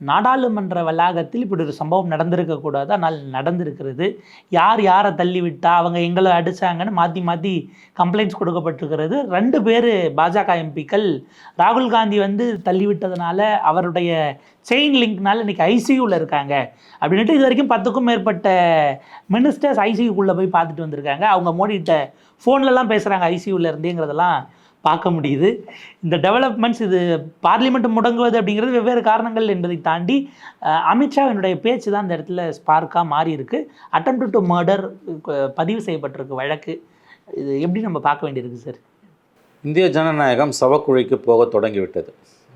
நாடாளுமன்ற வளாகத்தில் இப்படி ஒரு சம்பவம் நடந்திருக்கக்கூடாது ஆனால் நடந்திருக்கிறது. யார் யாரை தள்ளிவிட்டா அவங்க எங்களை அடித்தாங்கன்னு மாற்றி மாற்றி கம்ப்ளைண்ட்ஸ் கொடுக்கப்பட்டிருக்கிறது. ரெண்டு பேர் பாஜக எம்பிக்கள் ராகுல் காந்தி வந்து தள்ளிவிட்டதுனால அவருடைய செயின் லிங்க்னால இன்றைக்கி ஐசியூவில் இருக்காங்க. அப்படின்ட்டு இது வரைக்கும் பத்துக்கும் மேற்பட்ட மினிஸ்டர்ஸ் ஐசியூக்குள்ளே போய் பார்த்துட்டு வந்திருக்காங்க. அவங்க மோடிகிட்ட ஃபோன்லலாம் பேசுகிறாங்க ஐசியூவில் இருந்தேங்கிறதெல்லாம். பார்க்க முடியுது. இந்த டெவலப்மெண்ட்ஸ் இது பார்லிமெண்ட் முடங்குவது அப்படிங்கிறது வெவ்வேறு காரணங்கள் என்பதை தாண்டி அமித்ஷாவினுடைய பேச்சு தான் இந்த இடத்துல ஸ்பார்க்காக மாறி இருக்கு. அட்டம் டு மர்டர் பதிவு செய்யப்பட்டிருக்கு வழக்கு. இது எப்படி நம்ம பார்க்க வேண்டியிருக்கு சார் இந்திய ஜனநாயகம் சவக்குழிக்கு போக தொடங்கிவிட்டது.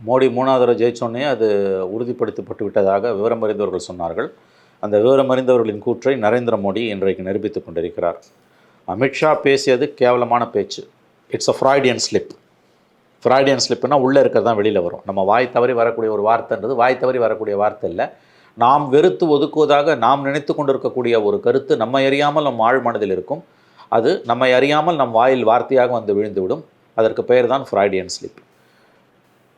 மோடி மூணாவது தடவை ஜெயிச்சோடனே அது உறுதிப்படுத்தப்பட்டு விட்டதாக விவரம் அறிந்தவர்கள் சொன்னார்கள். அந்த விவரம் அறிந்தவர்களின் கூற்றை நரேந்திர மோடி இன்றைக்கு நிரூபித்துக் கொண்டிருக்கிறார். அமித்ஷா பேசியது கேவலமான பேச்சு. It's a Freudian slip Freudian ஸ்லிப்புனா உள்ளே இருக்கிறது தான் வெளியில் வரும். நம்ம வாய் தவறி வரக்கூடிய ஒரு வார்த்தைன்றது வாய் தவறி வரக்கூடிய வார்த்தை இல்லை. நாம் வெறுத்து ஒதுக்குவதாக நாம் நினைத்து கொண்டிருக்கக்கூடிய ஒரு கருத்து நம்ம அறியாமல் நம் ஆழ் மனதில் இருக்கும். அது நம்மை அறியாமல் நம் வாயில் வார்த்தையாக வந்து விழுந்துவிடும். அதற்கு பெயர் தான் ஃப்ராய்டியன் ஸ்லிப்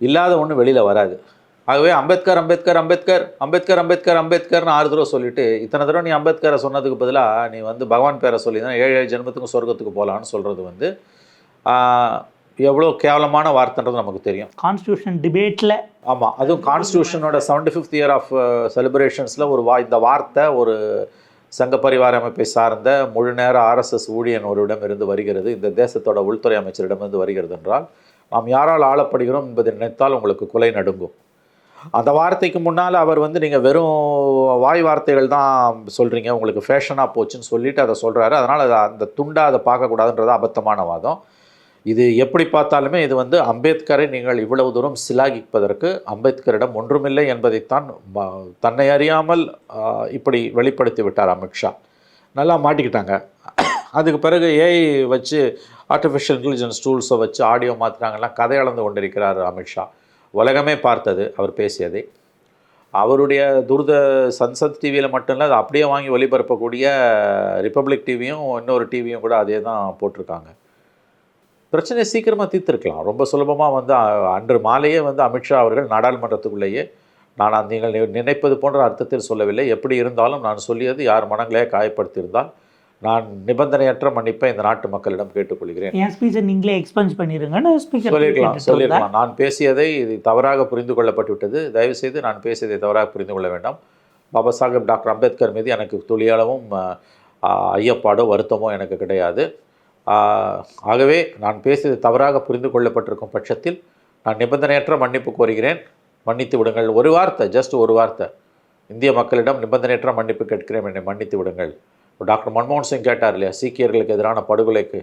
இல்லாத ஒன்று வெளியில் வராது. ஆகவே அம்பேத்கர் அம்பேத்கர் அம்பேத்கர் அம்பேத்கர் அம்பேத்கர் அம்பேத்கர்னு ஆறு தடவை சொல்லிட்டு இத்தனை தடவை நீ அம்பேத்கரை சொன்னதுக்கு பதிலாக நீ வந்து பகவான் பேரை சொல்லி தான் ஏழு ஏழு ஜென்மத்துக்கும் சொர்க்கத்துக்கு போகலான்னு சொல்கிறது வந்து எவ்வளோ கேவலமான வார்த்தைன்றது நமக்கு தெரியும். கான்ஸ்டியூஷன் டிபேட்டில் ஆமாம் அதுவும் கான்ஸ்டியூஷனோட செவன்டி ஃபிஃப்த் இயர் ஆஃப் செலிப்ரேஷன்ஸில் ஒரு வா இந்த வார்த்தை ஒரு சங்க பரிவார அமைப்பை சார்ந்த முழு நேர ஆர்எஸ்எஸ் ஊழியன் ஒருவரிடமிருந்து வருகிறது. இந்த தேசத்தோட உள்துறை அமைச்சரிடமிருந்து வருகிறது என்றால் நாம் யாரால் ஆளப்படுகிறோம் என்பதை நினைத்தால் உங்களுக்கு குலை நடுங்கும். அந்த வார்த்தைக்கு முன்னால் அவர் வந்து நீங்கள் வெறும் வாய் வார்த்தைகள் தான் சொல்கிறீங்க உங்களுக்கு ஃபேஷனாக போச்சுன்னு சொல்லிட்டு அதை சொல்கிறாரு அதனால் அதை அந்த துண்டா அதை பார்க்கக்கூடாதுன்றது அபத்தமான வாதம். இது எப்படி பார்த்தாலுமே இது வந்து அம்பேத்கரை நீங்கள் இவ்வளவு தூரம் சிலாகிப்பதற்கு அம்பேத்கரிடம் ஒன்றுமில்லை என்பதைத்தான் தன்னை அறியாமல் இப்படி வெளிப்படுத்தி விட்டார் அமித்ஷா நல்லா மாட்டிக்கிட்டாங்க. அதுக்கு பிறகு ஏஐ வச்சு ஆர்டிஃபிஷியல் இன்டெலிஜென்ஸ் டூல்ஸை வச்சு ஆடியோ மாற்றுறாங்கலாம் கதை அளந்து கொண்டிருக்கிறார் அமித்ஷா உலகமே பார்த்தது அவர் பேசியதை. அவருடைய துரித சன்சத் டிவியில் மட்டும் இல்லை அதை அப்படியே வாங்கி ஒளிபரப்பக்கூடிய ரிப்பப்ளிக் டிவியும் இன்னொரு டிவியும் கூட அதே தான் போட்டிருக்காங்க. பிரச்சனையை சீக்கிரமாக தீர்த்திருக்கலாம். ரொம்ப சுலபமாக வந்து அன்று மாலையே வந்து அமித்ஷா அவர்கள் நாடாளுமன்றத்துக்குள்ளேயே நான் அந்த நீங்கள் நினைப்பது போன்ற அர்த்தத்தில் சொல்லவில்லை. எப்படி இருந்தாலும் நான் சொல்லியது யார் மனங்களே காயப்படுத்தியிருந்தால் நான் நிபந்தனையற்ற மன்னிப்பை இந்த நாட்டு மக்களிடம் கேட்டுக்கொள்கிறேன். என் ஸ்பீச்சை நீங்களே எக்ஸ்பென்ஸ் பண்ணிடுங்கன்னு ஸ்பீக்கர் சொல்லியிருக்கலாம் சொல்லியிருக்கலாம். நான் பேசியதை இது தவறாக புரிந்து கொள்ளப்பட்டு விட்டது தயவுசெய்து நான் பேசியதை தவறாக புரிந்து கொள்ள வேண்டாம். பாபா சாஹேப் டாக்டர் அம்பேத்கர் மீது எனக்கு துளியளவும் ஐயப்பாடோ வருத்தமோ எனக்கு கிடையாது. ஆகவே நான் பேசியது தவறாக புரிந்து கொள்ளப்பட்டிருக்கும் பட்சத்தில் நான் நிபந்தனையற்ற மன்னிப்பு கோருகிறேன். மன்னித்து விடுங்கள். ஒரு வார்த்தை ஜஸ்ட் ஒரு வார்த்தை. இந்திய மக்களிடம் நிபந்தனையற்ற மன்னிப்பு கேட்கிறேன். என்னை மன்னித்து விடுங்கள். டாக்டர் மன்மோகன் சிங் கேட்டார் இல்லையா? சீக்கியர்களுக்கு எதிரான படுகொலைக்கு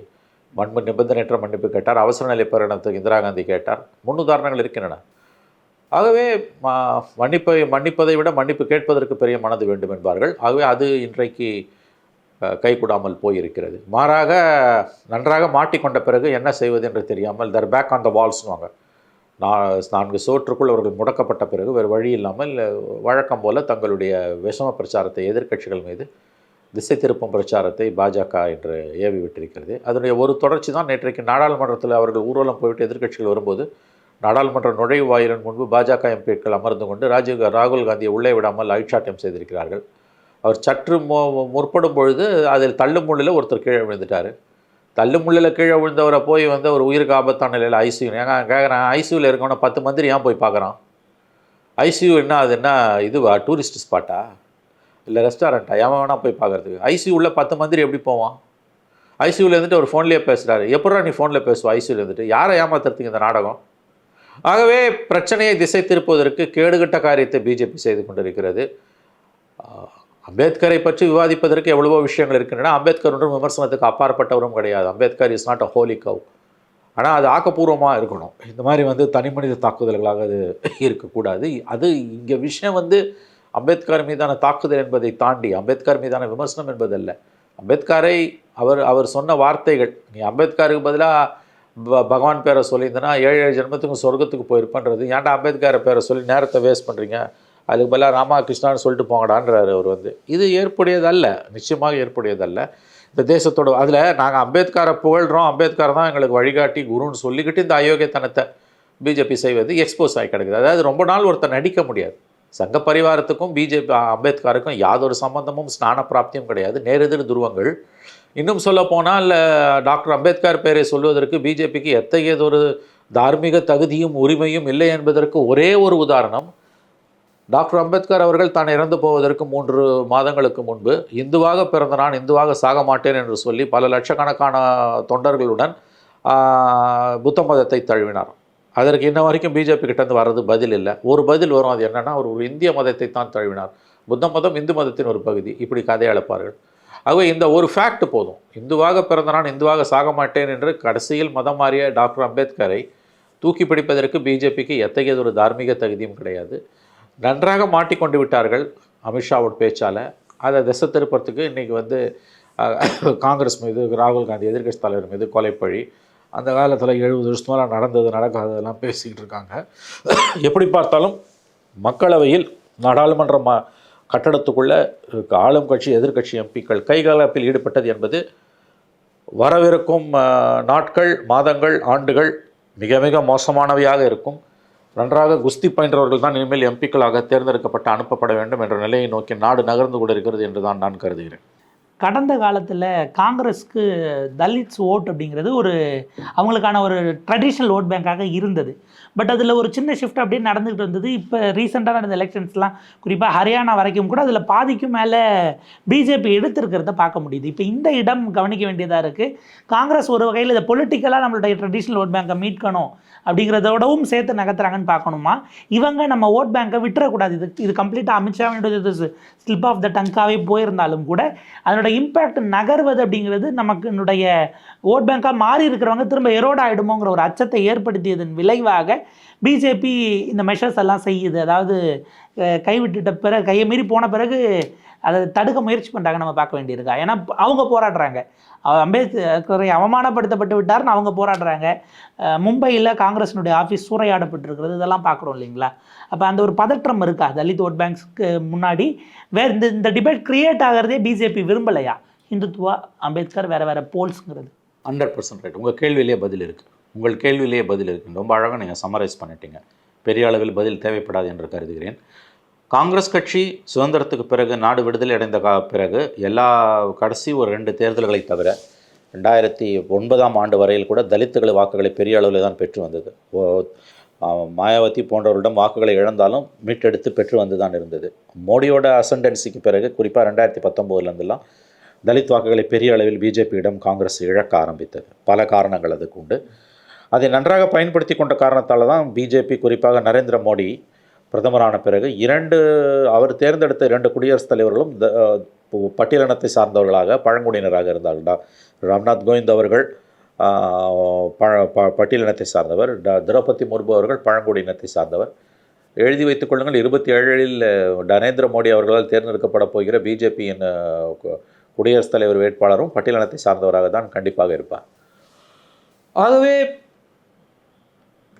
மண்பு நிபந்தனையற்ற மன்னிப்பு கேட்டார். அவசர நிலை பிரகடனத்துக்கு இந்திரா காந்தி கேட்டார். முன்னுதாரணங்கள் இருக்கின்றன. ஆகவே மன்னிப்பை மன்னிப்பதை விட மன்னிப்பு கேட்பதற்கு பெரிய மனது வேண்டும் என்பார்கள். ஆகவே அது இன்றைக்கு கைகூடாமல் போயிருக்கிறது. மாறாக நன்றாக மாட்டிக்கொண்ட பிறகு என்ன செய்வது என்று தெரியாமல் தர் பேக் ஆன் த வால்ஸ்னுவாங்க நான்கு சோற்றுக்குள் அவர்கள் முடக்கப்பட்ட பிறகு வேறு வழி இல்லாமல் வழக்கம் போல் தங்களுடைய விஷம பிரச்சாரத்தை எதிர்க்கட்சிகள் மீது திசை திருப்பும் பிரச்சாரத்தை பாஜக என்று ஏவி விட்டிருக்கிறது. அதனுடைய ஒரு தொடர்ச்சி தான் நேற்றைக்கு நாடாளுமன்றத்தில் அவர்கள் ஊர்வலம் போய்விட்டு எதிர்க்கட்சிகள் வரும்போது நாடாளுமன்ற நுழைவு வாயிலின் முன்பு பாஜக எம்பிக்கள் அமர்ந்து கொண்டு ராஜீவ் ராகுல் காந்தியை உள்ளே விடாமல் ஐட்சாட்டியம் செய்திருக்கிறார்கள். அவர் சற்று மு- முற்படும் பொழுது அதில் தள்ளுமுள்ளில் ஒருத்தர் கீழே விழுந்துட்டார். தள்ளுமுள்ளில் கீழே விழுந்தவரை போய் வந்து ஒரு உயிருக்கு ஆபத்தான நிலையில் ஐசியூ ஏங்க கேட்குறேன் ஐசியூவில் இருக்கவன பத்து மந்திரி ஏன் போய் பார்க்குறான் ஐசியூ என்ன அது என்ன? இதுவா? டூரிஸ்ட் ஸ்பாட்டா இல்லை ரெஸ்டாரண்ட்டா எவன் வேணால் போய் பார்க்கறதுக்கு ஐசியூவில் பத்து மந்திரி எப்படி போவான்? ஐசியூவில் இருந்துட்டு ஒரு ஃபோன்லேயே பேசுகிறாரு எப்படா நீ ஃபோனில் பேசுவோம் ஐசியூவில் இருந்துட்டு. யாரை ஏமாத்துறதுக்கு இந்த நாடகம்? ஆகவே பிரச்சனையை திசை திருப்புவதற்கு கேடுகட்ட காரியத்தை பிஜேபி செய்து கொண்டிருக்கிறது. அம்பேத்கரை பற்றி விவாதிப்பதற்கு எவ்வளவோ விஷயங்கள் இருக்கின்றன. அம்பேத்கர் ஒன்றும் விமர்சனத்துக்கு அப்பாற்பட்டவரும் கிடையாது. Ambedkar is not a holy cow ஆனால் அது ஆக்கப்பூர்வமாக இருக்கணும். இந்த மாதிரி வந்து தனி மனித தாக்குதல்களாக அது இருக்கக்கூடாது. அது இங்கே விஷயம் வந்து அம்பேத்கர் மீதான தாக்குதல் என்பதை தாண்டி அம்பேத்கர் மீதான விமர்சனம் என்பதல்ல. அம்பேத்கரை அவர் அவர் சொன்ன வார்த்தைகள் நீ அம்பேத்கருக்கு பதிலாக ப பகவான் பேரை சொல்லியிருந்தனா ஏழு ஏழு ஜென்மத்துக்கும் சொர்க்கத்துக்கு போயிருப்பன்றது. ஏன்டா அம்பேத்கரை பேரை சொல்லி நேரத்தை வேஸ்ட் பண்ணுறீங்க அதுக்கு பதிலாக ராமா கிருஷ்ணான்னு சொல்லிட்டு போங்கடான்றார் அவர் வந்து. இது ஏற்புடையதல்ல நிச்சயமாக ஏற்புடையதல்ல. இந்த தேசத்தோட அதில் நாங்கள் அம்பேத்கரை புகழ்கிறோம் அம்பேத்கர் தான் எங்களுக்கு வழிகாட்டி குருன்னு சொல்லிக்கிட்டு இந்த அயோக்கியத்தனத்தை பிஜேபி செய்வது எக்ஸ்போஸ் ஆகி கிடக்குது. அதாவது ரொம்ப நாள் ஒருத்தர் நடிக்க முடியாது. சங்க பரிவாரத்துக்கும் பிஜேபி அம்பேத்கருக்கும் யாதொரு சம்பந்தமும் ஸ்நான பிராப்தியும் கிடையாது. நேரெதிர் துருவங்கள். இன்னும் சொல்ல போனால் டாக்டர் அம்பேத்கர் பெயரை சொல்வதற்கு பிஜேபிக்கு எத்தகையதொரு தார்மீக தகுதியும் உரிமையும் இல்லை என்பதற்கு ஒரே ஒரு உதாரணம் டாக்டர் அம்பேத்கர் அவர்கள் தான் இறந்து போவதற்கு மூன்று மாதங்களுக்கு முன்பு இந்துவாக பிறந்த நான் இந்துவாக சாக மாட்டேன் என்று சொல்லி பல லட்சக்கணக்கான தொண்டர்களுடன் புத்த மதத்தை தழுவினார். அதற்கு இன்ன வரைக்கும் பிஜேபி கிட்டேருந்து வர்றது பதில் இல்லை. ஒரு பதில் வரும். அது என்னென்னா அவர் ஒரு இந்திய மதத்தை தான் தழுவினார். புத்த மதம் இந்து மதத்தின் ஒரு பகுதி. இப்படி கதையளப்பார்கள் ஆகவே இந்த ஒரு ஃபேக்ட் போதும். இந்துவாக பிறந்த நான் இந்துவாக சாக மாட்டேன் என்று கடைசியில் மதம் மாறிய டாக்டர் அம்பேத்கரை தூக்கி பிடிப்பதற்கு பிஜேபிக்கு எத்தகையதொரு தார்மீக தகுதியும் கிடையாது. நன்றாக மாட்டிக்கொண்டு விட்டார்கள் அமித்ஷாவோட பேச்சால். அதை திசை திருப்பறத்துக்கு இன்றைக்கி வந்து காங்கிரஸ் மீது ராகுல் காந்தி எதிர்க்கட்சி தலைவர் மீது கொலைப்பழி. அந்த காலத்தில் எழுபது வருஷமாக நடந்தது நடக்காததெல்லாம் பேசிக்கிட்டு இருக்காங்க. எப்படி பார்த்தாலும் மக்களவையில் நாடாளுமன்ற ம கட்டடத்துக்குள்ளே ஆளும் கட்சி எதிர்க்கட்சி எம்பிக்கள் கைகலப்பில் ஈடுபட்டது என்பது வரவிருக்கும் நாட்கள் மாதங்கள் ஆண்டுகள் மிக மிக மோசமானவையாக இருக்கும். நன்றாக குஸ்தி பயின்றவர்கள் தான் இனிமேல் எம்பிக்களாக தேர்ந்தெடுக்கப்பட்டு அனுப்பப்பட வேண்டும் என்ற நிலையை நோக்கி நாடு நகர்ந்து கொண்டிருக்கிறது என்று தான் நான் கருதுகிறேன். கடந்த காலத்தில் காங்கிரஸ்க்கு தலித்ஸ் ஓட் அப்படிங்கிறது ஒரு அவங்களுக்கான ஒரு ட்ரெடிஷ்னல் ஓட் பேங்காக இருந்தது. பட் அதில் ஒரு சின்ன ஷிஃப்ட் அப்படியே நடந்துகிட்டு இருந்தது. இப்போ ரீசெண்டாக நடந்த எலெக்ஷன்ஸ்லாம் குறிப்பாக ஹரியானா வரைக்கும் கூட அதில் பாதிக்கும் மேலே பிஜேபி எடுத்திருக்கிறத பார்க்க முடியுது. இப்போ இந்த இடம் கவனிக்க வேண்டியதாக இருக்குது காங்கிரஸ் ஒரு வகையில் இதை பொலிட்டிக்கலாக நம்மளுடைய ட்ரெடிஷ்னல் ஓட் பேங்கை மீட்கணும் அப்படிங்கிறதோடவும் சேர்த்து நகர்த்துறாங்கன்னு பார்க்கணுமா? இவங்க நம்ம ஓட் பேங்கை விட்டுறக்கூடாது. இது இது கம்ப்ளீட்டாக அமித்ஷாவினுடைய ஸ்லிப் ஆஃப் த டங்காவே போயிருந்தாலும் கூட அதனோட இம்பேக்ட் நகர்வது அப்படிங்கிறது நமக்குனுடைய ஓட் பேங்காக மாறி இருக்கிறவங்க திரும்ப எரோட் ஆகிடுமோங்கிற ஒரு அச்சத்தை ஏற்படுத்தியதன் விளைவாக பிஜேபி இந்த மெஷர்ஸ் எல்லாம் செய்யுது. அதாவது கைவிட்டுட்ட பிறகு கையை மீறி போன பிறகு அதை தடுக்க முயற்சி பண்ணுறாங்க நம்ம பார்க்க வேண்டியிருக்கா? ஏன்னா அவங்க போராடுறாங்க. அவ- அம்பேத்கரை அவமானப்படுத்தப்பட்டு விட்டார்னு அவங்க போராடுறாங்க. மும்பையில் காங்கிரஸினுடைய ஆஃபீஸ் சூறையாடப்பட்டிருக்கிறது இதெல்லாம் பார்க்குறோம் இல்லைங்களா? அப்போ அந்த ஒரு பதற்றம் இருக்கா? தலித் ஓட் பேங்க்ஸ்க்கு முன்னாடி வேறு இந்த இந்த டிபேட் கிரியேட் ஆகிறதே பிஜேபி விரும்பலையா? இந்துத்துவா அம்பேத்கர் வேறு வேறு போல்ஸுங்கிறது. ஹண்ட்ரட் பர்சன்ட் ரைட் உங்கள் கேள்வியிலேயே பதில் இருக்குது உங்கள் கேள்வியிலேயே பதில் இருக்குது ரொம்ப அழகாக நீங்கள் சம்மரைஸ் பண்ணிட்டீங்க. பெரிய அளவில் பதில் தேவைப்படாது என்று கருதுகிறேன். காங்கிரஸ் கட்சி சுதந்திரத்துக்கு பிறகு நாடு விடுதலை அடைந்த கா பிறகு எல்லா கடைசி ஒரு ரெண்டு தேர்தல்களை தவிர ரெண்டாயிரத்தி ஒன்பதாம் ஆண்டு வரையில் கூட தலித்துகள் வாக்குகளை பெரிய அளவில் தான் பெற்று வந்தது. ஓ மாயாவதி போன்றவர்களிடம் வாக்குகளை இழந்தாலும் மீட்டெடுத்து பெற்று வந்து தான் இருந்தது. மோடியோட அசண்டன்சிக்கு பிறகு குறிப்பாக ரெண்டாயிரத்தி பத்தொம்போதுலேருந்துலாம் தலித் வாக்குகளை பெரிய அளவில் பிஜேபியிடம் காங்கிரஸ் இழக்க ஆரம்பித்தது. பல காரணங்கள் அதுக்கு உண்டு. அதை நன்றாக பயன்படுத்தி கொண்ட காரணத்தால் தான் பிஜேபி குறிப்பாக நரேந்திர மோடி பிரதமரான பிறகு இரண்டு அவர் தேர்ந்தெடுத்த இரண்டு குடியரசுத் தலைவர்களும் த- பட்டியலினத்தை சார்ந்தவர்களாக பழங்குடியினராக இருந்தார்கள். டா ராம்நாத் கோவிந்த் அவர்கள் ப பட்டியலினத்தை சார்ந்தவர். திரௌபதி முர்மு அவர்கள் பழங்குடியினத்தை சார்ந்தவர். எழுதி வைத்துக் கொள்ளுங்கள் இருபத்தி ஏழில் நரேந்திர மோடி அவர்களால் தேர்ந்தெடுக்கப்பட போகிற பிஜேபியின் குடியரசுத் தலைவர் வேட்பாளரும் பட்டியலினத்தை சார்ந்தவராக தான் கண்டிப்பாக இருப்பார். ஆகவே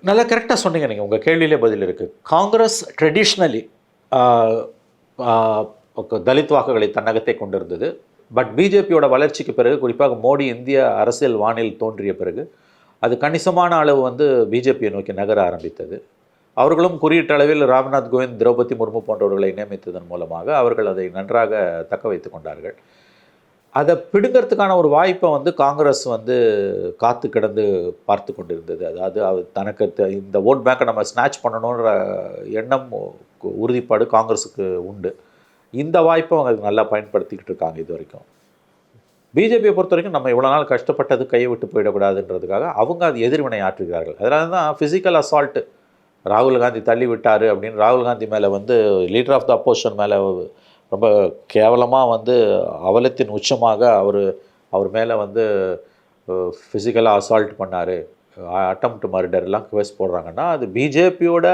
நல்லா கரெக்டாக சொன்னீங்க நீங்கள் உங்கள் கேள்வியிலே பதில் இருக்குது காங்கிரஸ் ட்ரெடிஷ்னலி தலித் வாக்குகளை தன்னகத்தை கொண்டிருந்தது. பட் பிஜேபியோட வளர்ச்சிக்கு பிறகு குறிப்பாக மோடி இந்திய அரசியல் வானில் தோன்றிய பிறகு அது கணிசமான அளவு வந்து பிஜேபியை நோக்கி நகர ஆரம்பித்தது. அவர்களும் குறியீட்டு அளவில் ராம்நாத் கோவிந்த் திரௌபதி முர்மு போன்றவர்களை நியமித்ததன் மூலமாக அவர்கள் அதை நன்றாக தக்க வைத்து கொண்டார்கள். அதை பிடுங்கிறதுக்கான ஒரு வாய்ப்பை வந்து காங்கிரஸ் வந்து காத்து கிடந்து பார்த்து கொண்டிருந்தது. அதாவது அது தனக்கு இந்த ஓட் பேங்கை நம்ம ஸ்நாச் பண்ணணுன்ற எண்ணம் உறுதிப்பாடு காங்கிரஸுக்கு உண்டு. இந்த வாய்ப்பை அவங்க நல்லா பயன்படுத்திக்கிட்டு இருக்காங்க இது வரைக்கும். பிஜேபியை பொறுத்த வரைக்கும் நம்ம இவ்வளோ நாள் கஷ்டப்பட்டது கையை விட்டு போயிடக்கூடாதுன்றதுக்காக அவங்க அது எதிர்வினை ஆற்றுகிறார்கள். அதனால தான் ஃபிசிக்கல் அசால்ட்டு ராகுல் காந்தி தள்ளி விட்டார் அப்படின்னு ராகுல் காந்தி மேலே வந்து லீடர் ஆஃப் த அப்போசிஷன் மேலே ரொம்ப கேவலமாக வந்து அவலத்தின் உச்சமாக அவர் அவர் மேலே வந்து ஃபிசிக்கலாக அசால்ட் பண்ணார். அட்டம்ப்ட் மர்டர்லாம் கேஸ் போடுறாங்கன்னா அது பிஜேபியோட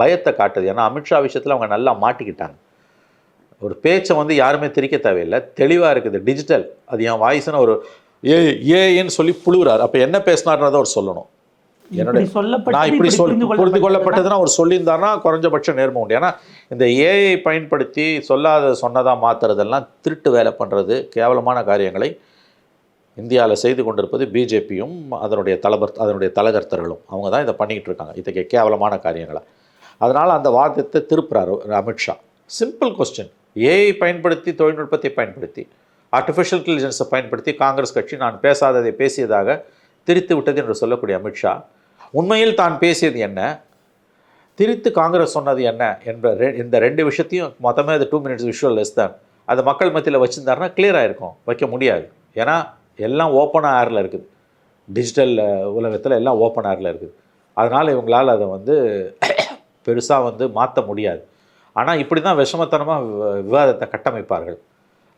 பயத்தை காட்டுது. ஏன்னா அமித்ஷா விஷயத்தில் அவங்க நல்லா மாட்டிக்கிட்டாங்க. ஒரு பேச்சை வந்து யாருமே திரிக்க தேவையில்லை. தெளிவாக இருக்குது டிஜிட்டல் அது என் வாய்ஸ்னு ஒரு ஏ ஏன்னு சொல்லி புழுகுறாரு அப்போ என்ன பேசினார்ன்றதை அவர் சொல்லணும். என்னுடைய நான் இப்படி சொல் புரிந்து புரிந்து கொள்ளப்பட்டது கொள்ளப்பட்டதுன்னா அவர் சொல்லியிருந்தாருன்னா குறைஞ்சபட்ச நேர்மை உண்டு. ஏன்னா இந்த ஏஐ பயன்படுத்தி சொல்லாத சொன்னதாக மாற்றுறதெல்லாம் திருட்டு வேலை பண்ணுறது கேவலமான காரியங்களை இந்தியாவில் செய்து கொண்டிருப்பது பிஜேபியும் அதனுடைய தலபர் அதனுடைய தலகர்த்தர்களும். அவங்க தான் இதை பண்ணிக்கிட்டு இருக்காங்க. இத்தகைய கேவலமான காரியங்களை. அதனால் அந்த வாதத்தை திருப்புறாரு அமித்ஷா சிம்பிள் கொஸ்டின் ஏஐ பயன்படுத்தி தொழில்நுட்பத்தை பயன்படுத்தி ஆர்டிஃபிஷியல் இன்டெலிஜென்ஸை பயன்படுத்தி காங்கிரஸ் கட்சி நான் பேசாததை பேசியதாக திரித்து விட்டது என்று சொல்லக்கூடிய அமித்ஷா உண்மையில் தான் பேசியது என்ன? திரித்து காங்கிரஸ் சொன்னது என்ன? என்ற ரெ- இந்த ரெண்டு விஷயத்தையும் மொத்தமே அது டூ மினிட்ஸ் விஷுவல் லெஸ் தான் அது மக்கள் மத்தியில் வச்சுருந்தாருன்னா கிளியராக இருக்கும் வைக்க முடியாது. ஏன்னா எல்லாம் ஓப்பன் ஏரில் இருக்குது. டிஜிட்டல் உலகத்தில் எல்லாம் ஓப்பன் ஏரில் இருக்குது. அதனால் இவங்களால் அதை வந்து பெருசாக வந்து மாற்ற முடியாது. ஆனால் இப்படி தான் விஷமத்தனமாக விவாதத்தை கட்டமைப்பார்கள்.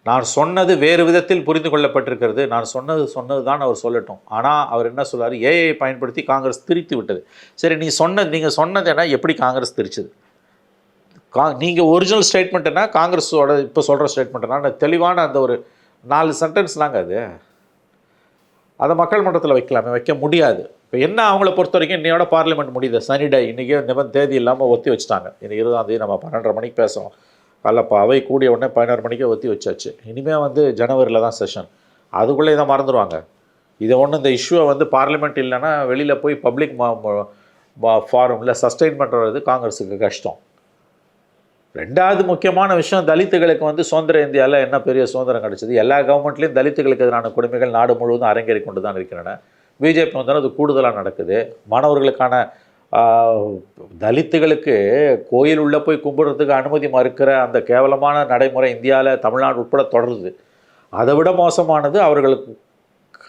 நான் சொன்னது வேறு விதத்தில் புரிந்து கொள்ளப்பட்டிருக்கிறது. நான் சொன்னது சொன்னது தான் அவர் சொல்லட்டும். ஆனால் அவர் என்ன சொல்வார் ஏஐ பயன்படுத்தி காங்கிரஸ் திரித்து விட்டது. சரி நீ சொன்னது நீங்கள் சொன்னது என்ன? எப்படி காங்கிரஸ் திரிச்சது? கா நீங்கள் ஒரிஜினல் ஸ்டேட்மெண்ட்னா காங்கிரஸோட இப்போ சொல்கிற ஸ்டேட்மெண்ட்டுனா தெளிவான அந்த ஒரு நாலு சென்டென்ஸ்லாங்க அது. அதை மக்கள் மன்றத்தில் வைக்கலாமே வைக்க முடியாது. இப்போ என்ன அவங்கள பொறுத்த வரைக்கும் இன்னையோட பார்லிமெண்ட் முடியுது. சனி டே இன்றைக்கே நிபந்த தேதி இல்லாமல் ஒத்தி வச்சுட்டாங்க. இன்னைக்கு இருபதாம் தேதி நம்ம பன்னெண்டரை மணிக்கு பேசுகிறோம் காலைல இப்போ அவை கூடிய உடனே பதினோரு மணிக்கே ஒத்தி வச்சாச்சு. இனிமேல் வந்து ஜனவரியில் தான் செஷன் அதுக்குள்ளே இதை மறந்துடுவாங்க இதை ஒன்று இந்த இஷ்யூவை வந்து பார்லிமெண்ட் இல்லைன்னா வெளியில் போய் பப்ளிக் ஃபாரமில் சஸ்டெயின் பண்ணுறது காங்கிரஸுக்கு கஷ்டம். ரெண்டாவது முக்கியமான விஷயம் தலித்துகளுக்கு வந்து சுதந்திர இந்தியாவில் என்ன பெரிய சுதந்திரம் கிடைச்சது? எல்லா கவர்மெண்ட்லேயும் தலித்துகளுக்கு எதிரான கொடுமைகள் நாடு முழுவதும் அரங்கேறி கொண்டு தான் இருக்கின்றன. பிஜேபி வந்தாலும் அது கூடுதலாக நடக்குது. மாணவர்களுக்கான தலித்துகளுக்கு கோயில் உள்ளே போய் கும்பிடுறதுக்கு அனுமதி மறுக்கிற அந்த கேவலமான நடைமுறை இந்தியாவில் தமிழ்நாடு உட்பட தொடருது. அதை விட மோசமானது அவர்களுக்கு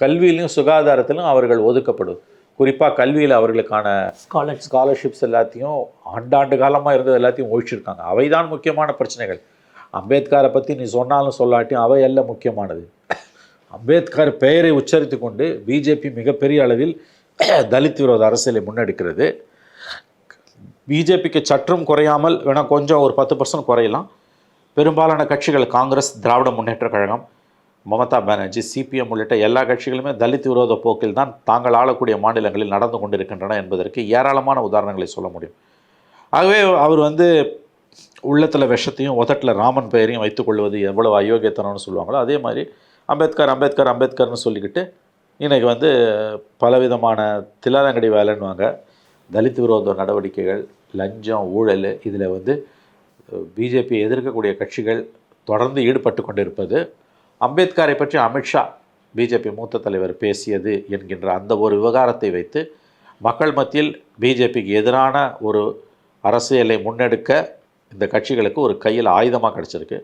கல்வியிலும் சுகாதாரத்திலும் அவர்கள் ஒதுக்கப்படுது குறிப்பாக கல்வியில் அவர்களுக்கான ஸ்காலர்ஷிப் ஸ்காலர்ஷிப்ஸ் எல்லாத்தையும் ஆண்டாண்டு காலமாக இருந்தது எல்லாத்தையும் ஒழிச்சிருக்காங்க அவை தான் முக்கியமான பிரச்சனைகள். அம்பேத்கரை பற்றி நீ சொன்னாலும் சொல்லாட்டியும் அவை எல்லாம் முக்கியமானது. அம்பேத்கர் பெயரை உச்சரித்து கொண்டு பிஜேபி மிகப்பெரிய அளவில் தலித் விரோத அரசியலை முன்னெடுக்கிறது. பிஜேபிக்கு சற்றும் குறையாமல் வேணால் கொஞ்சம் ஒரு பத்து பர்சன்ட் குறையலாம். பெரும்பாலான கட்சிகள் காங்கிரஸ் திராவிட முன்னேற்றக் கழகம் மமதா பானர்ஜி சிபிஎம் உள்ளிட்ட எல்லா கட்சிகளுமே தலித் விரோத போக்கில் தான் தாங்கள் ஆளக்கூடிய மாநிலங்களில் நடந்து கொண்டிருக்கின்றன என்பதற்கு ஏராளமான உதாரணங்களை சொல்ல முடியும். ஆகவே அவர் வந்து உள்ளத்தில் விஷத்தையும் உதட்டில் ராமன் பெயரையும் வைத்துக்கொள்வது எவ்வளவு அயோக்கியத்தனம்னு சொல்லுவாங்களோ அதே மாதிரி அம்பேத்கர் அம்பேத்கர் அம்பேத்கர்னு சொல்லிக்கிட்டு இன்றைக்கி வந்து பலவிதமான தில்லாலங்கடி வேலைன்னுவாங்க. தலித் விரோத நடவடிக்கைகள் லஞ்சம் ஊழல் இதில் வந்து பிஜேபி எதிர்க்கக்கூடிய கட்சிகள் தொடர்ந்து ஈடுபட்டு கொண்டிருப்பது. அம்பேத்கரை பற்றி அமித்ஷா பிஜேபி மூத்த தலைவர் பேசியது என்கின்ற அந்த ஒரு விவகாரத்தை வைத்து மக்கள் மத்தியில் பிஜேபிக்கு எதிரான ஒரு அரசியலை முன்னெடுக்க இந்த கட்சிகளுக்கு ஒரு கையில் ஆயுதமாக கிடச்சிருக்கு.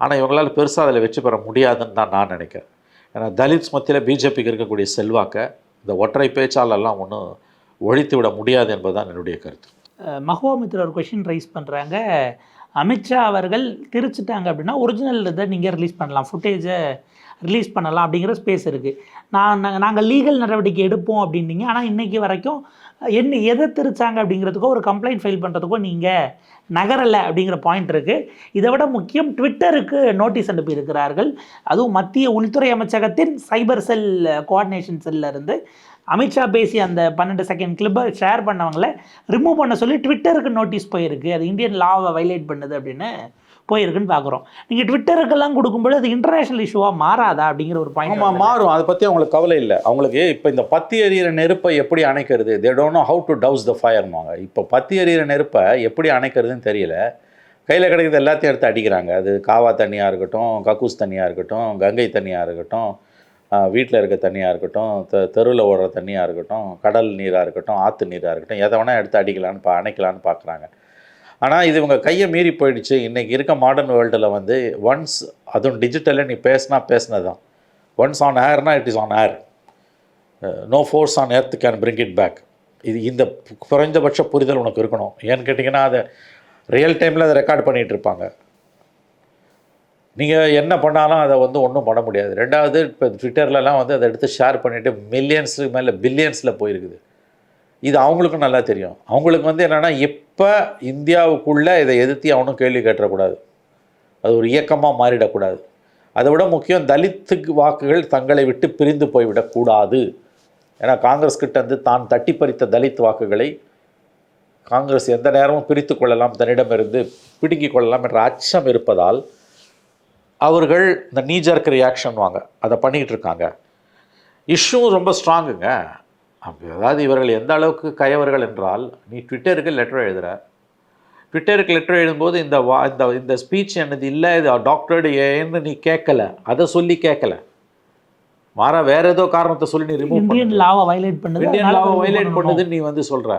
ஆனால் இவங்களால் பெருசாக அதில் வெற்றி பெற முடியாதுன்னு தான் நான் நினைக்கிறேன். ஏன்னா தலித்ஸ் மத்தியில் பிஜேபிக்கு இருக்கக்கூடிய செல்வாக்கை இந்த ஒற்றை பேச்சாலெல்லாம் ஒன்றும் ஒழித்து விட முடியாது என்பதுதான் என்னுடைய கருத்து. அஹ் ஒரு கொஷின் ரைஸ் பண்ணுறாங்க அமித்ஷா அவர்கள் திரிச்சிட்டாங்க அப்படின்னா ஒரிஜினல் இதை நீங்கள் ரிலீஸ் பண்ணலாம். ஃபுட்டேஜை ரிலீஸ் பண்ணலாம் அப்படிங்கிற ஸ்பேஸ் இருக்குது நான் நாங்கள் லீகல் நடவடிக்கை எடுப்போம் அப்படின்னீங்க. ஆனால் இன்றைக்கி வரைக்கும் என்ன எதை திரிச்சாங்க அப்படிங்கிறதுக்கோ ஒரு கம்ப்ளைண்ட் ஃபைல் பண்ணுறதுக்கோ நீங்கள் நகரலை அப்படிங்கிற பாயிண்ட் இருக்குது இதை விட முக்கியம் ட்விட்டருக்கு நோட்டீஸ் அனுப்பியிருக்கிறார்கள். அதுவும் மத்திய உள்துறை அமைச்சகத்தின் சைபர் செல் கோஆர்டினேஷன் செல்லிருந்து அமித்ஷா பேசி அந்த பன்னெண்டு செகண்ட் கிளிப்பை ஷேர் பண்ணவங்கள ரிமூவ் பண்ண சொல்லி ட்விட்டருக்கு நோட்டீஸ் போயிருக்கு. அது இந்தியன் லாவை வைலேட் பண்ணுது அப்படின்னு போயிருக்குன்னு பார்க்குறோம் நீங்கள் ட்விட்டருக்கெல்லாம் கொடுக்கும்போது அது இன்டர்நேஷனல் இஷ்யூவாக மாறாதா அப்படிங்கிற ஒரு ஆமாம் பாயிண்ட் மாறும். அதை பற்றி அவங்களுக்கு கவலை இல்லை. அவங்களுக்கு இப்போ இந்த பத்தி எறிகிற நெருப்பை எப்படி அணைக்கிறது? They don't know how to douse the ஃபயர்மாங்க இப்போ பத்தி எறிகிற நெருப்பை எப்படி அணைக்கிறதுன்னு தெரியல. கையில் கிடைக்கிறது எல்லாத்தையும் எடுத்து அடிக்கிறாங்க. அது காவா தண்ணியாக இருக்கட்டும் கக்கூஸ் தண்ணியாக இருக்கட்டும் கங்கை தண்ணியாக இருக்கட்டும் வீட்டில் இருக்க தண்ணியாக இருக்கட்டும் த தெருவில் ஓடுற தண்ணியாக இருக்கட்டும் கடல் நீராக இருக்கட்டும் ஆற்று நீராக இருக்கட்டும் எதை வேணால் எடுத்து அடிக்கலான்னு பா அணைக்கலான்னு பார்க்குறாங்க ஆனால் இது இவங்க கையை மீறி போயிடுச்சு. இன்றைக்கி இருக்க மாடர்ன் வேர்ல்டில் வந்து ஒன்ஸ் அதுவும் டிஜிட்டலில் நீ பேசினா பேசினது தான் once on ஏர்னா it is on air no force on earth can bring it back இது இந்த குறைந்தபட்ச புரிதல் உனக்கு இருக்கணும். ஏன்னு கேட்டிங்கன்னா அதை ரியல் டைமில் அதை ரெக்கார்ட் பண்ணிகிட்டு இருப்பாங்க. நீங்கள் என்ன பண்ணாலும் அதை வந்து ஒன்றும் பண்ண முடியாது. ரெண்டாவது இப்போ ட்விட்டர்லலாம் வந்து அதை எடுத்து ஷேர் பண்ணிவிட்டு மில்லியன்ஸுக்கு மேலே பில்லியன்ஸில் போயிருக்குது. இது அவங்களுக்கும் நல்லா தெரியும். அவங்களுக்கு வந்து என்னென்னா இப்போ இந்தியாவுக்குள்ளே இதை எதிர்த்து அவனும் கேள்வி கேட்டக்கூடாது அது ஒரு இயக்கமாக மாறிடக்கூடாது. அதை விட முக்கியம் தலித்துக்கு வாக்குகள் தங்களை விட்டு பிரிந்து போய்விடக்கூடாது ஏன்னா காங்கிரஸ் கிட்ட வந்து தான் தட்டி பறித்த தலித் வாக்குகளை காங்கிரஸ் எந்த நேரமும் பிரித்து கொள்ளலாம் தன்னிடமிருந்து பிடுங்கிக் கொள்ளலாம் என்ற அச்சம் இருப்பதால் அவர்கள் இந்த நீஜர்க் ரியாக்ஷன் வாங்க அதை பண்ணிக்கிட்டு இருக்காங்க இஷ்யூவும் ரொம்ப ஸ்ட்ராங்குங்க அதாவது இவர்கள் எந்த அளவுக்கு கயவர்கள் என்றால் நீ ட்விட்டருக்கு லெட்டர் எழுதுற. ட்விட்டருக்கு லெட்டர் எழுதும்போது இந்த வா இந்த இந்த ஸ்பீச் என்னது இல்லை இது டாக்டர்டு ஏன்னு நீ கேட்கல. அதை சொல்லி கேட்கல. மாறா வேற ஏதோ காரணத்தை சொல்லி நீ ரிமூவ் இந்தியன் லாவை வயலேட் பண்ணுது இந்தியன் லாவை வயலேட். பண்ணுதுன்னு நீ வந்து சொல்ற.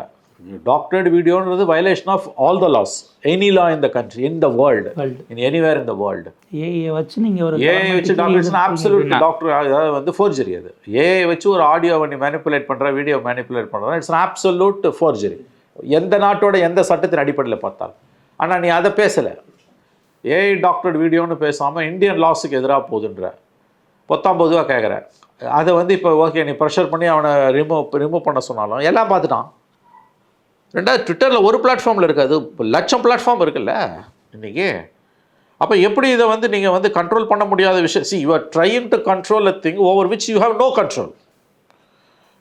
Doctored வீடியோன்றது violation of all the laws any law in the country in the world. In anywhere in the world AI வச்சு நீங்க ஒரு ஏஐ வச்சு டாக்டர்ஸ் அப்சல்யூட் டாக்டர் அதாவது வந்து ஃபோர்ஜரி அது. ஏஐ வச்சு ஒரு ஆடியோவை நீ மேனிப்புலேட் பண்ணுற வீடியோ மேனிப்புலேட் பண்ணுற இட்ஸ் அப்சல்யூட் ஃபோர்ஜரி எந்த நாட்டோட எந்த சட்டத்தின் அடிப்படையில் பார்த்தாலும். ஆனால் நீ அதை பேசலை. ஏஐ டாக்டர் வீடியோன்னு பேசாமல் இந்தியன் லாஸுக்கு எதிராக போகுதுன்ற. பொத்தாம் பொதுவாக கேட்குற அதை வந்து இப்போ ஓகே நீ ப்ரெஷர் பண்ணி அவனை ரிமூவ் ரிமூவ் பண்ண சொன்னாலும் எல்லாம் பார்த்துட்டான். ரெண்டாவது ட்விட்டரில் ஒரு பிளாட்ஃபார்மில் இருக்காது லட்சம் பிளாட்ஃபார்ம் இருக்குல்ல? இன்றைக்கி அப்போ எப்படி இதை வந்து நீங்கள் வந்து கண்ட்ரோல் பண்ண முடியாத விஷயம்? See you're trying to control a thing over which you have no control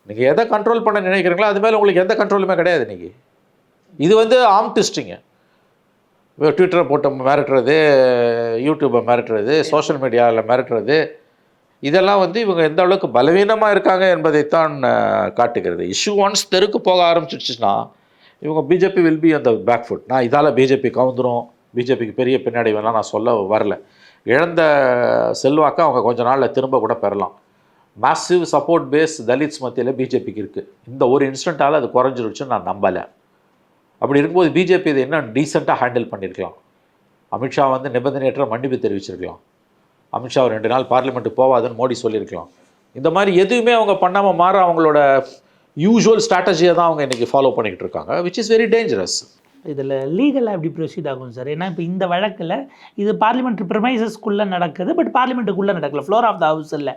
நீங்கள் எதை கண்ட்ரோல் பண்ண நினைக்கிறீங்களோ அது மேலே உங்களுக்கு எந்த கண்ட்ரோலுமே கிடையாது இன்றைக்கி இது வந்து ஆம் டிஸ்டிங்க ட்விட்டரை போட்டு மிரட்டுறது யூடியூப்பை மிரட்டுறது சோஷியல் மீடியாவில் மிரட்டுறது. இதெல்லாம் வந்து இவங்க எந்த அளவுக்கு பலவீனமாக இருக்காங்க என்பதைத்தான் காட்டுகிறது. இஷ்யூ ஒன்ஸ் தெருக்கு போக ஆரம்பிச்சிடுச்சுன்னா இவங்க பிஜேபி வில் பி அந்த பேக் ஃபுட் நான் இதால் பிஜேபி கவுந்துரும். பிஜேபிக்கு பெரிய பின்னாடி பின்னடைவெல்லாம் நான் சொல்ல வரல. இழந்த செல்வாக்கை அவங்க கொஞ்ச நாளில் திரும்ப கூட பெறலாம். மேசிவ் சப்போர்ட் பேஸ் தலித்ஸ் மத்தியில் பிஜேபிக்கு இருக்குது இந்த ஒரு இன்ஸ்டண்ட்டால் அது குறைஞ்சிருச்சுன்னு நான் நம்பலை. அப்படி இருக்கும்போது பிஜேபி இதை இன்னும் டீசெண்டாக ஹேண்டில் பண்ணியிருக்கலாம் அமித்ஷா வந்து நிபந்தனையற்ற மன்னிப்பு தெரிவிச்சிருக்கலாம். அமித்ஷா ஒரு ரெண்டு நாள் பார்லிமெண்ட்டுக்கு போவாதுன்னு மோடி சொல்லியிருக்கலாம். இந்த மாதிரி எதுவுமே அவங்க பண்ணாமல் மாற அவங்களோட யூஷுவல் ஸ்ட்ராட்டஜியை தான் அவங்க இன்றைக்கி ஃபாலோ பண்ணிக்கிட்டு இருக்காங்க விச் இஸ் வெரி டேஞ்சரஸ் இதில் லீகலாக எப்படி ப்ரொசீட் ஆகும் சார் ஏன்னா இப்போ இந்த வழக்கில் இது பார்லிமெண்ட் ப்ரிமைசஸ்க்குள்ளே நடக்குது பட் பார்லிமெண்ட்டுக்குள்ளே நடக்கல. ஃப்ளோர் ஆஃப் த ஹவுஸ் இல்லை.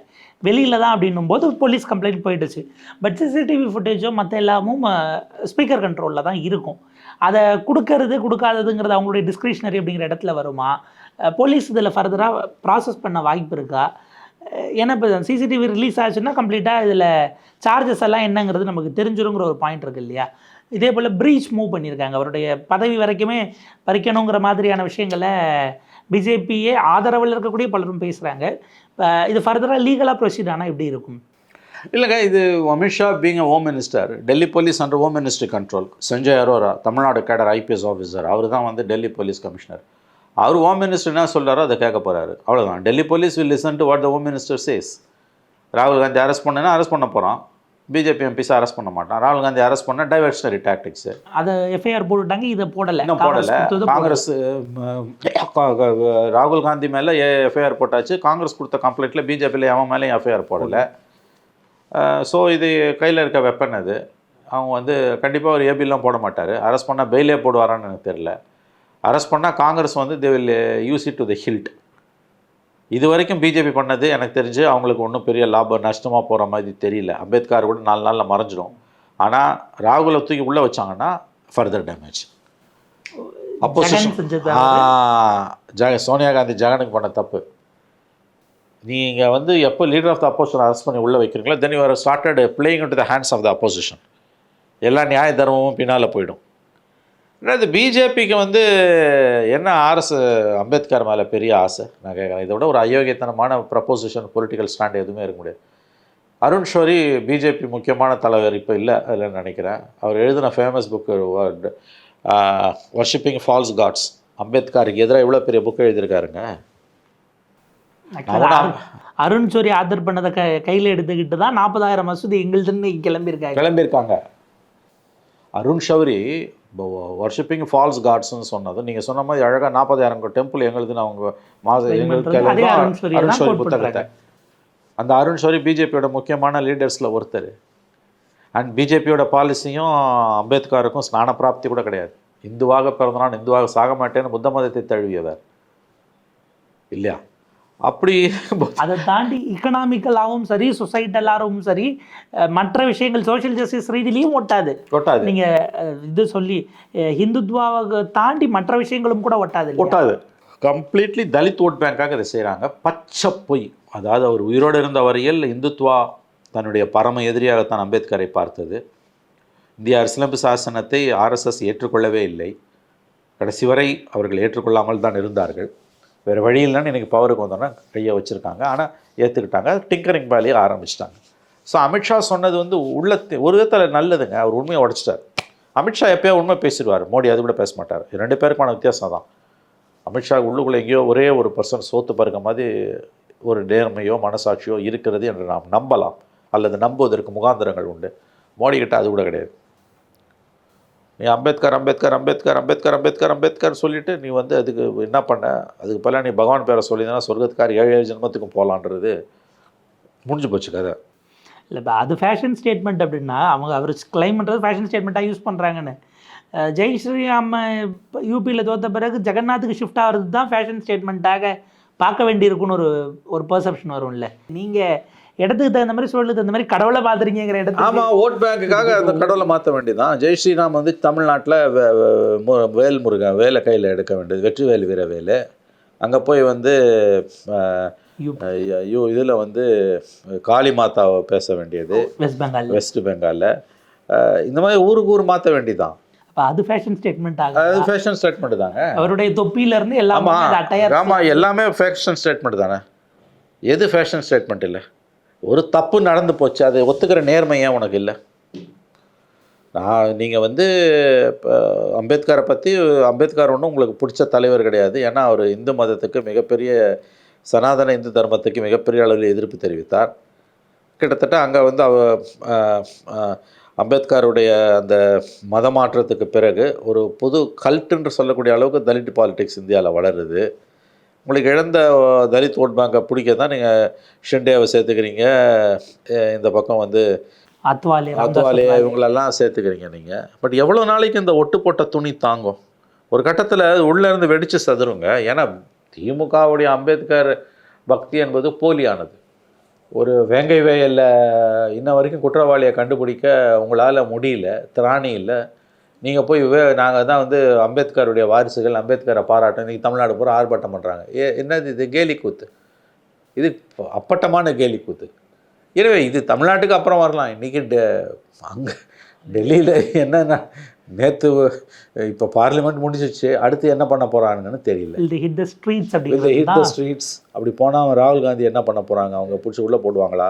வெளியில் தான் அப்படின்னும் போது போலீஸ் கம்ப்ளைண்ட் போயிடுச்சு பட் சிசிடிவி ஃபுட்டேஜோ மற்ற எல்லாமும் ஸ்பீக்கர் கண்ட்ரோலில் தான் இருக்கும். அதை கொடுக்கறது கொடுக்காததுங்கிறது அவங்களுடைய டிஸ்கிரிஷனரி அப்படிங்கிற இடத்துல வருமா? போலீஸ் இதில் ஃபர்தராக ப்ராசஸ் பண்ண வாய்ப்பு இருக்கா? ஏன்னா இப்போ சிசிடிவி ரிலீஸ் ஆச்சுன்னா கம்ப்ளீட்டாக இதில் சார்ஜஸ் எல்லாம் என்னங்கிறது நமக்கு தெரிஞ்சிருங்கிற ஒரு பாயிண்ட் இருக்குது இல்லையா? இதே போல் ப்ரீச் மூவ் பண்ணியிருக்காங்க அவருடைய பதவி வரைக்குமே பறிக்கணுங்கிற மாதிரியான விஷயங்களை பிஜேபியே ஆதரவில் இருக்கக்கூடிய பலரும் பேசுகிறாங்க இது ஃபர்தராக லீகலாக ப்ரொசீட் ஆனால் எப்படி இருக்கும்? இல்லைங்க இது Amit Shah being home minister Delhi police under home minister control Sanjay Arora Tamil Nadu cadre IPS officer அவர் தான் வந்து டெல்லி போலீஸ் கமிஷனர் அவர் ஹோம் மினிஸ்டர் என்ன சொல்றாரோ அதை கேட்க போறாரு. அவ்வளவுதான். Delhi police will listen to what the home minister says ராகுல் காந்தி அரெஸ்ட் பண்ணனா அரெஸ்ட் பண்ண போகிறான் பிஜேபி எம்பிஸ் அரெஸ்ட் பண்ண மாட்டான். ராகுல் காந்தி அரெஸ்ட் பண்ண டைவர்ஷனரி டாக்டிக்ஸ் அதை எஃப்ஐஆர் போட்டுட்டாங்க இதை போடலை. இன்னும் போடலை. காங்கிரஸ் ராகுல் காந்தி மேலே எஃப்ஐஆர் போட்டாச்சு. காங்கிரஸ் கொடுத்த கம்ப்ளைண்ட்டில் பிஜேபியில் அவன் மேலேயும் எஃப்ஐஆர் போடலை. ஸோ இது கையில் இருக்க வெப்பன் அது. அவங்க வந்து கண்டிப்பாக ஒரு ஏபிலாம் போட மாட்டார். அரெஸ்ட் பண்ணால் பெயிலே போடுவாரான்னு எனக்கு தெரியல. அரெஸ்ட் பண்ணால் காங்கிரஸ் வந்து they will use it to the hilt இது வரைக்கும் பிஜேபி பண்ணது எனக்கு தெரிஞ்சு அவங்களுக்கு ஒன்றும் பெரிய லாபம் நஷ்டமாக போகிற மாதிரி தெரியல. அம்பேத்கர் கூட நாலு நாளில் மறைஞ்சிடும். ஆனால் ராகுலை தூக்கி உள்ளே வச்சாங்கன்னா ஃபர்தர் டேமேஜ் செஞ்சது ஜெக சோனியா காந்தி ஜெகனுக்கு பண்ண தப்பு. நீங்கள் வந்து எப்போ leader of the opposition arrest பண்ணி உள்ளே வைக்கிறீங்களோ then you are started playing to the hands of the opposition எல்லா நியாய தர்மமும் பின்னால் போயிடும். ரெண்டாவது பிஜேபிக்கு வந்து என்ன ஆர்எஸ் அம்பேத்கர் மேலே பெரிய ஆசை? நான் கேட்குறேன். இதை விட ஒரு அயோக்கியத்தனமான ப்ரப்போசிஷன் பொலிட்டிக்கல் ஸ்டாண்ட் எதுவுமே இருக்க முடியாது. அருண் ஷோரி பிஜேபி முக்கியமான தலைவர் இப்போ இல்லை அதில் நினைக்கிறேன். அவர் எழுதின famous book worshipping false gods அம்பேத்கருக்கு எதிராக இவ்வளோ பெரிய புக்கு எழுதியிருக்காருங்க. அருண்- சோரி ஆதர் பண்ணதை க கையில் எடுத்துக்கிட்டு தான் நாற்பதாயிரம் மசூதி எங்களுதுன்னு கிளம்பியிருக்காங்க கிளம்பியிருக்காங்க. அருண் ஷௌரி வர்ஷிப்பிங் ஃபால்ஸ் காட்ஸ்னு சொன்னது. நீங்கள் சொன்ன மாதிரி அழகாக நாற்பதாயிரம் டெம்பிள் எங்களுதுன்னு அவங்க மாத எங்களுக்கு புத்தகத்தை. அந்த அருண் ஷௌரி பிஜேபியோட முக்கியமான லீடர்ஸில் ஒருத்தர். அண்ட் பிஜேபியோட பாலிசியும் அம்பேத்கருக்கும் ஸ்நான பிராப்தி கூட கிடையாது. இந்துவாக பிறந்தனான் இந்துவாக சாக மாட்டேன்னு புத்த மதத்தை தழுவியவர். இல்லையா? அப்படி அதை தாண்டி இக்கனாமிக்கலாகவும் சரி சொசைட்டலாகவும் சரி மற்ற விஷயங்கள் சோஷியல் ஜஸ்டிஸ் ரீதியிலையும் ஒட்டாது. ஒட்டாது. நீங்க அஹ், இது சொல்லி ஹிந்துத்வாவை தாண்டி மற்ற விஷயங்களும் கூட ஒட்டாது? ஒட்டாது. கம்ப்ளீட்லி தலித் ஓட் பேங்காக இதை செய்கிறாங்க பச்சை பொய். அதாவது அவர் உயிரோடு இருந்த வரையில் இந்துத்வா தன்னுடைய பரம எதிரியாகத்தான் அம்பேத்கரை பார்த்தது. இந்திய அரசியலமைப்பு சாசனத்தை ஆர்எஸ்எஸ் ஏற்றுக்கொள்ளவே இல்லை. கடைசி வரை அவர்கள் ஏற்றுக்கொள்ளாமல் தான் இருந்தார்கள். வேறு வழி இல்லைன்னு எனக்கு பவருக்கு வந்தோன்னா கையை வச்சுருக்காங்க. ஆனால் ஏற்றுக்கிட்டாங்க டிங்கரிங் வேலையை ஆரம்பிச்சிட்டாங்க. ஸோ அமித்ஷா சொன்னது வந்து உள்ளத்தை ஒரு விதத்தில் நல்லதுங்க. அவர் உண்மையை உடைச்சிட்டார். அமித்ஷா எப்பயோ உண்மை பேசிடுவார். மோடி அது கூட பேச மாட்டார். இது ரெண்டு பேருக்கான வித்தியாசம் தான். அமித்ஷா உள்ளுக்குள்ளே எங்கேயோ ஒரே ஒரு பர்சன் சோத்து பருக்க மாதிரி ஒரு நேர்மையோ மனசாட்சியோ இருக்கிறது என்று நாம் நம்பலாம். அல்லது நம்புவதற்கு முகாந்திரங்கள் உண்டு. மோடி கிட்ட அது கூட கிடையாது. நீ அம்பேத்கர் அம்பேத்கர் அம்பேத்கர் அம்பேத்கர் அம்பேத்கர் அம்பேத்கர் சொல்லிட்டு நீ வந்து அதுக்கு என்ன பண்ண? அதுக்கு பதிலாக நீ பகவான் பேரை சொல்லியிருந்தனா சொர்க்கத்துக்கார் ஏழு ஏழு ஜென்மத்துக்கும் போகலான்றது முடிஞ்சு போச்சு கதை. இல்லை இப்போ அது ஃபேஷன் ஸ்டேட்மெண்ட் அப்படின்னா அவங்க அவர் கிளைம் பண்ணுறது ஃபேஷன் ஸ்டேட்மெண்ட்டாக யூஸ் பண்ணுறாங்கன்னு ஜெய் ஸ்ரீராம் யூபியில் தோத்த பிறகு ஜெகநாத்துக்கு ஷிஃப்ட் ஆகிறது தான் ஃபேஷன் ஸ்டேட்மெண்ட்டாக பார்க்க வேண்டியிருக்குன்னு ஒரு ஒரு பர்செப்ஷன் வரும்ல. நீங்கள் இடத்துக்கு தகுந்த மாதிரி சூழலுக்கு தகுந்த மாதிரி கடவுளை பார்த்துறீங்கிற இடத்துக்கு ஆமாம் ஓட் பேங்க்குக்காக அந்த கடவுளை மாற்ற வேண்டியதான் ஜெய் ஸ்ரீராம் வந்து தமிழ்நாட்டில் வேல் முருகன் வேலை கையில் எடுக்க வேண்டியது வெற்றிவேல் வீரவேலு அங்கே போய் வந்து ஐயோ இதில் வந்து காளி மாதாவை பேச வேண்டியது வெஸ்ட் பெங்கால் வெஸ்ட் பெங்காலில். இந்த மாதிரி ஊருக்கு ஊர் மாற்ற வேண்டியதான் அப்போ அது ஃபேஷன் ஸ்டேட்மெண்ட் ஆகும் அது ஃபேஷன் ஸ்டேட்மெண்ட் தாங்க அவருடைய தொப்பியிலேருந்து எல்லாமே ஆமாம் எல்லாமே ஃபேஷன் ஸ்டேட்மெண்ட் தானே? எது ஃபேஷன் ஸ்டேட்மெண்ட் இல்லை? ஒரு தப்பு நடந்து போச்சு அதை ஒத்துக்கிற நேர்மை ஏன் உனக்கு இல்லை? நான் நீங்கள் வந்து இப்போ அம்பேத்கரை பற்றி அம்பேத்கர் ஒன்றும் உங்களுக்கு பிடிச்ச தலைவர் கிடையாது. ஏன்னா அவர் இந்து மதத்துக்கு மிகப்பெரிய சனாதன இந்து தர்மத்துக்கு மிகப்பெரிய அளவில் எதிர்ப்பு தெரிவித்தார். கிட்டத்தட்ட அங்கே வந்து அவ அம்பேத்கருடைய அந்த மத மாற்றத்துக்கு பிறகு ஒரு புது கல்ட்டுன்னு சொல்லக்கூடிய அளவுக்கு தலித் பாலிடிக்ஸ் இந்தியாவில் வளருது. உங்களுக்கு இழந்த தலித் ஓட் பேங்கை பிடிக்க தான் நீங்கள் ஷிண்டேவை சேர்த்துக்கிறீங்க இந்த பக்கம் வந்து அத்வாலே அத்வாலே இவங்களெல்லாம் சேர்த்துக்கிறீங்க நீங்கள் பட் எவ்வளோ நாளைக்கு இந்த ஒட்டு போட்ட துணி தாங்கும்? ஒரு கட்டத்தில் உள்ளேருந்து வெடித்து சதுருங்க. ஏன்னா திமுகவுடைய அம்பேத்கர் பக்தி என்பது போலியானது. ஒரு வேங்கை வயலில் இன்ன வரைக்கும் குற்றவாளியை கண்டுபிடிக்க உங்களால் முடியல திராணி இல்லை. நீங்கள் போய் வே நாங்கள் தான் வந்து அம்பேத்கருடைய வாரிசுகள் அம்பேத்கரை பாராட்டம் இன்றைக்கி தமிழ்நாடு பூரா ஆர்ப்பாட்டம் பண்ணுறாங்க ஏ என்னது இது? கேலி கூத்து. இது அப்பட்டமான கேலி கூத்து. எனவே இது தமிழ்நாட்டுக்கு அப்புறம் வரலாம். இன்றைக்கி டெ அங்கே டெல்லியில் என்னென்ன நேற்று இப்போ பார்லிமெண்ட் முடிஞ்சிச்சு அடுத்து என்ன பண்ண போகிறாங்கன்னு தெரியல. இது ஹிட் த ஸ்ட்ரீட்ஸ் இந்த ஹிட் த ஸ்ட்ரீட்ஸ் அப்படி போனால் ராகுல் காந்தி என்ன பண்ண போகிறாங்க அவங்க பிடிச்சி உள்ளே போடுவாங்களா?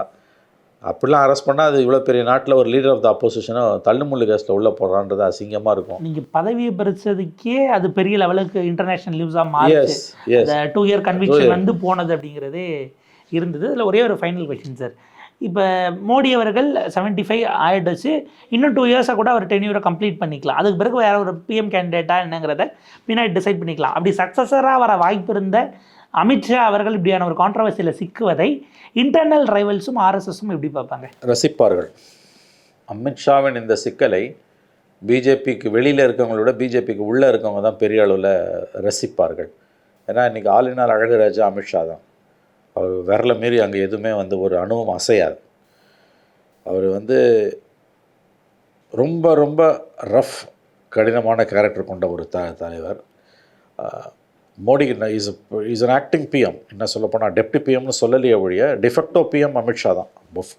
அப்படிலாம் அரெஸ்ட் பண்ணால் அது இவ்வளோ பெரிய நாட்டில் ஒரு லீடர் ஆஃப் த அப்போசிஷனை தள்ளுமுள்ளு கேஸில் உள்ளே போடுறான்றது அசிங்கமாக இருக்கும். நீங்க பதவியை பறிச்சதுக்கே அது பெரிய லெவலுக்கு இன்டர்நேஷனல் நியூஸாக மாறிச்சு. டூ இயர் கன்விக்ஷன் வந்து போனது அப்படிங்கிறதே இருந்தது. அதில் ஒரே ஒரு ஃபைனல் கொஷின் சார் இப்போ மோடி அவர்கள் 75 ஃபைவ் ஆயிடுச்சு. இன்னும் டூ இயர்ஸாக கூட அவர் டென்யூரை கம்ப்ளீட் பண்ணிக்கலாம். அதுக்கு பிறகு வேற ஒரு பிஎம் கேண்டிடேட்டா என்னங்கிறத பின்னாடி டிசைட் பண்ணிக்கலாம். அப்படி சக்ஸஸராக வர வாய்ப்பு இருந்த அமித்ஷா அவர்கள் இப்படியான ஒரு கான்ட்ரவர்சியில் சிக்குவதை இன்டர்னல் ரைவல்ஸும் ஆர்எஸ்எஸும் எப்படி பார்ப்பாங்க? ரசிப்பார்கள். அமித்ஷாவின் இந்த சிக்கலை பிஜேபிக்கு வெளியில் இருக்கவங்கள விட பிஜேபிக்கு உள்ளே இருக்கவங்க தான் பெரிய அளவில் ரசிப்பார்கள். ஏன்னா இன்றைக்கி ஆளுநர் அழகுராஜா அமித்ஷா தான். அவர் விரல மீறி அங்கே எதுவுமே வந்து ஒரு அணுவும் அசையாது. அவர் வந்து ரொம்ப ரொம்ப ரஃப் கடினமான கேரக்டர் கொண்ட ஒரு த தலைவர். Modi is is an acting PM என்ன சொல்ல போனால் டெப்டி பிஎம்னு சொல்லலையே ஒழிய டிஃபெக்டோ பிஎம் அமித்ஷா தான்.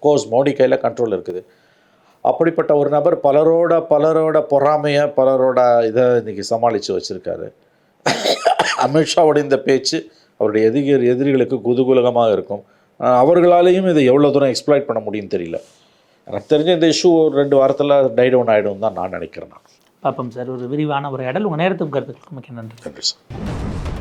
கோர்ஸ் மோடி கையில் கண்ட்ரோல் இருக்குது. அப்படிப்பட்ட ஒரு நபர் பலரோட பலரோட பொறாமையை பலரோட இதை இன்னைக்கு சமாளித்து வச்சுருக்காரு. அமித்ஷாவோட இந்த பேச்சு அவருடைய எதிரி எதிரிகளுக்கு குதூகூலகமாக இருக்கும். அவர்களாலேயும் இதை எவ்வளோ தூரம் எக்ஸ்ப்ளாய்ட் பண்ண முடியும்னு தெரியல. எனக்கு தெரிஞ்ச இந்த இஷ்யூ ஒரு ரெண்டு வாரத்தில் டை டவுன் ஆகிடும் தான் நான் நினைக்கிறேன் நான். பார்ப்போம் சார். ஒரு விரிவான ஒரு இடல் உங்கள் நேரத்துக்கு கருத்துக்களுக்கு மிக்க நன்றி. நன்றி சார்.